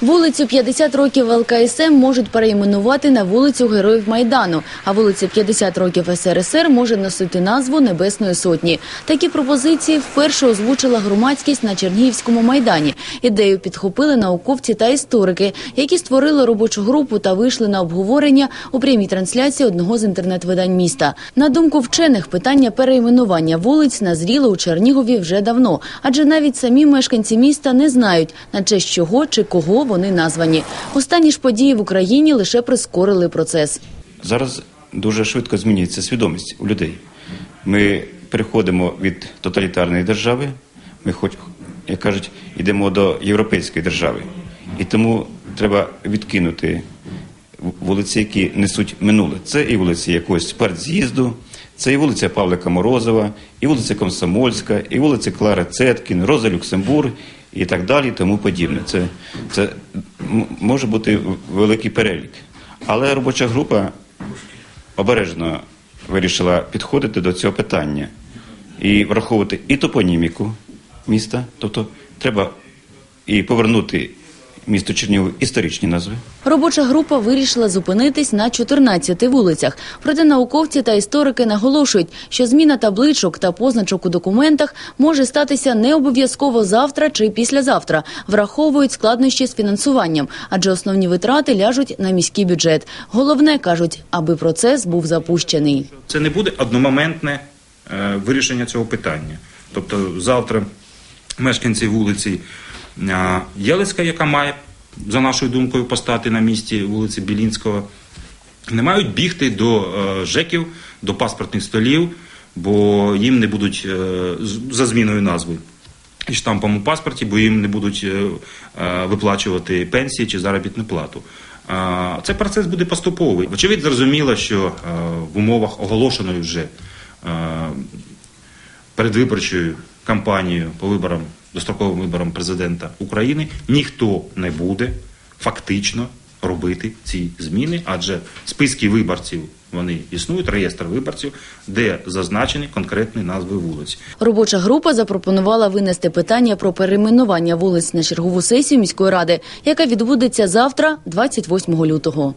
Вулицю 50 років ЛКСМ можуть перейменувати на вулицю Героїв Майдану, а вулиця 50 років СРСР може носити назву Небесної Сотні. Такі пропозиції вперше озвучила громадськість на Чернігівському майдані. Ідею підхопили науковці та історики, які створили робочу групу та вийшли на обговорення у прямій трансляції одного з інтернет-видань міста. На думку вчених, питання перейменування вулиць назріло у Чернігові вже давно, адже навіть самі мешканці міста не знають, на честь чого чи кого вони названі. Останні ж події в Україні лише прискорили процес. Зараз дуже швидко змінюється свідомість у людей. Ми переходимо від тоталітарної держави, ми хоч, як кажуть, йдемо до європейської держави. І тому треба відкинути вулиці, які несуть минуле. Це і вулиці якогось партз'їзду, це і вулиця Павлика Морозова, і вулиця Комсомольська, і вулиця Клара Цеткін, Роза Люксембург і так далі, і тому подібне. Це, це може бути великий перелік. Але робоча група обережно вирішила підходити до цього питання і враховувати і топоніміку міста, тобто треба і повернути місту Чернігів історичні назви. Робоча група вирішила зупинитись на 14 вулицях. Проте науковці та історики наголошують, що зміна табличок та позначок у документах може статися не обов'язково завтра чи післязавтра. Враховують складнощі з фінансуванням, адже основні витрати ляжуть на міський бюджет. Головне кажуть, аби процес був запущений. Це не буде одномоментне е, вирішення цього питання. Тобто завтра мешканці вулиці Єлицька, яка має, за нашою думкою, постати на місці вулиці Білінського, не мають бігти до е, ЖЕКів, до паспортних столів, бо їм не будуть е, за зміною назви. І штампом у паспорті, бо їм не будуть е, виплачувати пенсії чи заробітну плату. Цей процес буде поступовий. Вочевидь, зрозуміло, що в умовах оголошеної вже передвиборчою кампанією по виборам, достроковим виборам президента України ніхто не буде фактично робити ці зміни, адже списки виборців вони існують, реєстр виборців, де зазначені конкретні назви вулиць. Робоча група запропонувала винести питання про перейменування вулиць на чергову сесію міської ради, яка відбудеться завтра, 28 лютого.